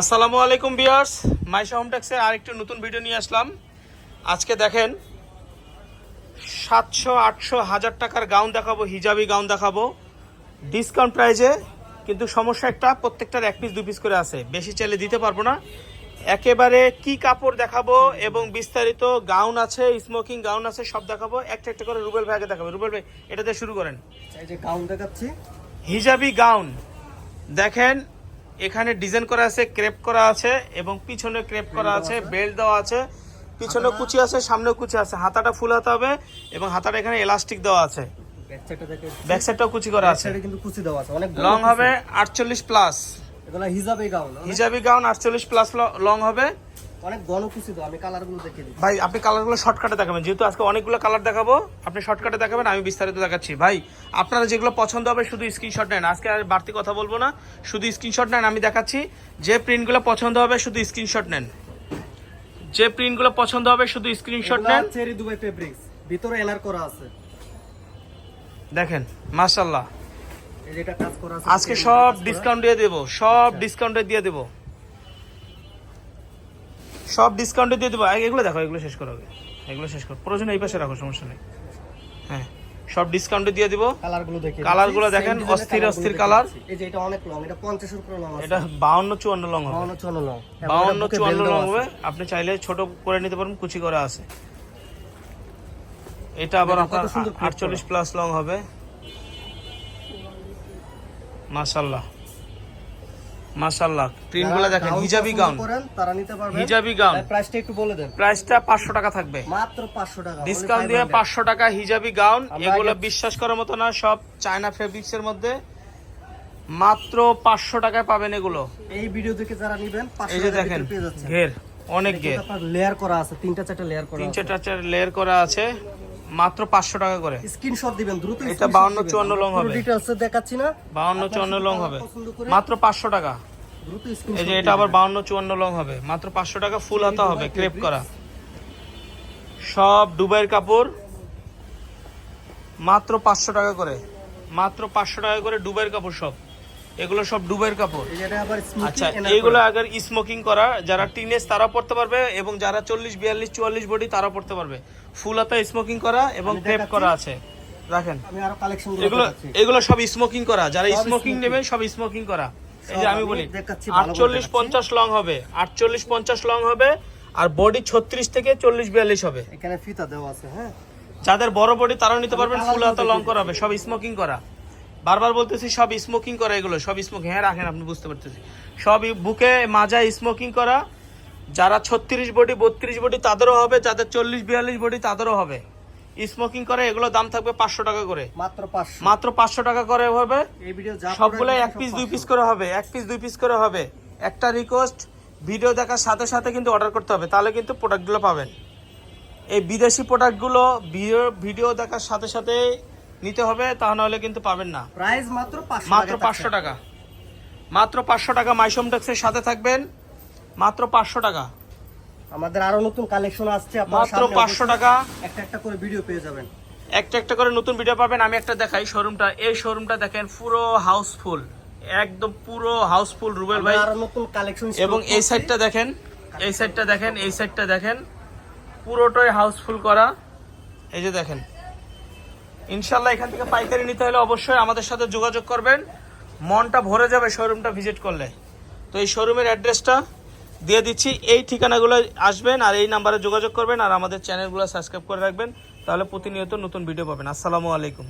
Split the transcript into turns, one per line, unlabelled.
আসসালামু আলাইকুম বিয়ার্স মাইশা হোম ট্যাক্সের আরেকটি নতুন ভিডিও নিয়ে আসলাম। আজকে দেখেন সাতশো আটশো হাজার টাকার গাউন দেখাবো হিজাবি গাউন দেখাবো। ডিসকাউন্ট প্রাইজে কিন্তু সমস্যা একটা প্রত্যেকটার এক পিস দু পিস করে আছে। বেশি চাইলে দিতে পারব না। একেবারে কি কাপড় দেখাবো এবং বিস্তারিত গাউন আছে স্মোকিং গাউন আছে সব দেখাবো। একটা একটা করে রুবেল ভাইকে দেখাবো। রুবেল ভাই এটা দিয়ে শুরু করেন।
এই যে গাউন দেখাচ্ছি।
হিজাবি গাউন। দেখেন এখানে ডিজাইন করা আছে ক্রেপ করা আছে এবং পিছনে ক্রেপ করা আছে বেল্ট দেওয়া আছে পিছনে কুচি আছে সামনে কুচি আছে হাতাটা ফুল হাতে হবে এবং হাতাটা এখানে এলাস্টিক দেওয়া আছে।
ব্যাক
সাইডটাও কুচি করা আছে।
কিন্তু কুচি দেওয়া আছে অনেক
লং হবে আটচল্লিশ প্লাস
এগুলা হিজাবে গাউন
হিজাবি গাউন আটচল্লিশ প্লাস লং হবে।
অনেক আমি
ভাই আপনি কালারগুলো শর্টকাটে দেখাবেন। যেহেতু আজকে অনেকগুলো কালার দেখাবো আপনি শর্টকাটে দেখাবেন আমি বিস্তারিত দেখাচ্ছি। ভাই আপনারা যেগুলো পছন্দ হবে শুধু স্ক্রিনশট নেন। আজকে আর বাড়তি কথা বলব না শুধু স্ক্রিনশট নেন আমি দেখাচ্ছি। যে প্রিন্টগুলো পছন্দ হবে শুধু স্ক্রিনশট নেন। যে প্রিন্টগুলো পছন্দ হবে শুধু স্ক্রিনশট নেন।
চেরি দুবাই ফেব্রিক্স ভিতরে এনার করা আছে।
দেখেন
আছে
আজকে সব ডিসকাউন্ট দিয়ে দেবো সব ডিসকাউন্টে দিয়ে দেবো। সব ডিসকাউন্টে দিয়ে দেবো। এগুলো দেখো এগুলো শেষ করো আগে। এগুলো শেষ করো। প্রয়োজন এই পাশে রাখো সমস্যা নেই। হ্যাঁ সব ডিসকাউন্টে দিয়ে দিব।
কালারগুলো।
দেখেন, অস্থির অস্থির কালার।
এই যে এটা অনেক লং এটা 50 এর উপরে লং
এটা বাউন্ন চুয়ান্ন লং হবে।
52 চলো লং
বাউন্ন চুয়ান্ন লং হবে। আপনি চাইলে ছোট করে নিতে পারেন কুচি করে আছে। এটা আবার আপনার
সুন্দর print
আটচল্লিশ প্লাস লং হবে। মাশাল্লাহ মাশাল্লাহ প্রিন্টগুলো দেখেন হিজাবি গাউন।
তারা নিতে পারবেন
হিজাবি গাউন।
প্রাইসটা একটু বলে দেন।
প্রাইসটা পাঁচশো টাকা থাকবে।
মাত্র 500 টাকা
ডিসকাউন্ট দিয়ে পাঁচশো টাকা হিজাবি গাউন। এগুলো বিশ্বাস করার মতো না সব চায়না ফেব্রিক্স এর মধ্যে। মাত্র পাঁচশো টাকায় পাবেন এগুলো।
এই ভিডিও থেকে যারা নেবেন 500
এই যে
টাকা
দেখেন
পেয়ে
ঘের অনেক ঘের।
লেয়ার করা আছে তিনটা চারটা লেয়ার করা
তিন
আছে।
চার চার লেয়ার করা আছে। মাত্র পাঁচশো টাকা করে।
স্ক্রিনশট দিবেন দ্রুত
এটা
screenshot
52 54 লং হবে।
এ দেখাচ্ছি না।
বাউন্ন
আপনারা
চুয়ান্ন
শুধু
লং হবে। মাত্র পাঁচশো টাকা।
দ্রুত
এই যে এটা আবার বাউন্ন চুয়ান্ন লং হবে। মাত্র পাঁচশো টাকা ফুল হাতা হবে ক্রেপ করা। সব দুবাইয়ের কাপড়। মাত্র পাঁচশো টাকা করে। মাত্র পাঁচশো টাকা করে দুবাইয়ের কাপড় সব। এগুলো সব দুবাইয়ের কাপড়। আচ্ছা এইগুলো আগের স্মোকিং করা যারা টিনেজ তারা পড়তে পারবে এবং যারা চল্লিশ বিয়াল্লিশ চুয়াল্লিশ বডি তারা পড়তে পারবে। ফুল হাতা স্মোকিং করা এবং ক্রেপ করা আছে। রাখেন। এগুলো এগুলো সব স্মোকিং করা। যারা স্মোকিং
smoking।
নেবে সব স্মোকিং করা। এই যে আমি বলি আটচল্লিশ পঞ্চাশ লং হবে। আটচল্লিশ পঞ্চাশ লং হবে। আর বডি ছত্রিশ থেকে চল্লিশ বিয়াল্লিশ হবে।
এখানে ফিতা দেওয়া আছে হ্যাঁ?
যাদের বড় বডি তারাও নিতে পারবেন ফুল হাতা লং করা হবে। সব স্মোকিং করা। বারবার বলতেছি সব স্মোকিং করা এগুলো সব স্মোকিং হ্যাঁ রাখেন আপনি বুঝতে পারতেছি। সব বুকে মাজায় স্মোকিং করা যারা ছত্রিশ বডি বত্রিশ বডি তাদেরও হবে যাদের চল্লিশ বিয়াল্লিশ বডি তাদেরও হবে। স্মোকিং করে এগুলো দাম থাকবে পাঁচশো টাকা করে।
মাত্র 500
মাত্র পাঁচশো টাকা করে হবে। সবগুলো এক পিস দুই পিস করে হবে এক পিস দুই পিস করে হবে। একটা রিকোয়েস্ট ভিডিও দেখার সাথে সাথে কিন্তু অর্ডার করতে হবে তাহলে কিন্তু প্রোডাক্টগুলো পাবেন। এই বিদেশি প্রোডাক্টগুলো ভিডিও ভিডিও দেখার সাথে সাথে নিতে হবে তা নাহলে কিন্তু পাবেন না।
প্রাইস মাত্র
মাত্র পাঁচশো টাকা। মাত্র পাঁচশো টাকা মাইসম ট্যাক্সের সাথে থাকবেন। মাত্র পাঁচশো টাকা।
আমাদের আরও নতুন কালেকশন আসছে
মাত্র পাঁচশো টাকা।
একটা একটা করে ভিডিও পেয়ে যাবেন।
একটা একটা করে নতুন ভিডিও পাবেন। আমি একটা দেখাই শোরুমটা এই শোরুমটা দেখেন পুরো হাউসফুল একদম পুরো হাউসফুল রুবেল ভাই।
আরও নতুন কালেকশন
এবং এই সাইডটা দেখেন এই সাইডটা দেখেন এই সাইডটা দেখেন। পুরোটাই হাউসফুল করা। এই যে দেখেন ইনশাল্লাহ এখান থেকে পাইকারি নিতে হলে অবশ্যই আমাদের সাথে যোগাযোগ করবেন। মনটা ভরে যাবে শোরুমটা ভিজিট করলে। তো এই শোরুমের অ্যাড্রেসটা দিয়ে দিচ্ছি। এই ঠিকানাগুলো আসবেন আর এই নাম্বারে যোগাযোগ করবেন আর আমাদের চ্যানেলগুলো সাবস্ক্রাইব করে রাখবেন। তাহলে প্রতিনিয়ত নতুন ভিডিও পাবেন। আসসালামু আলাইকুম।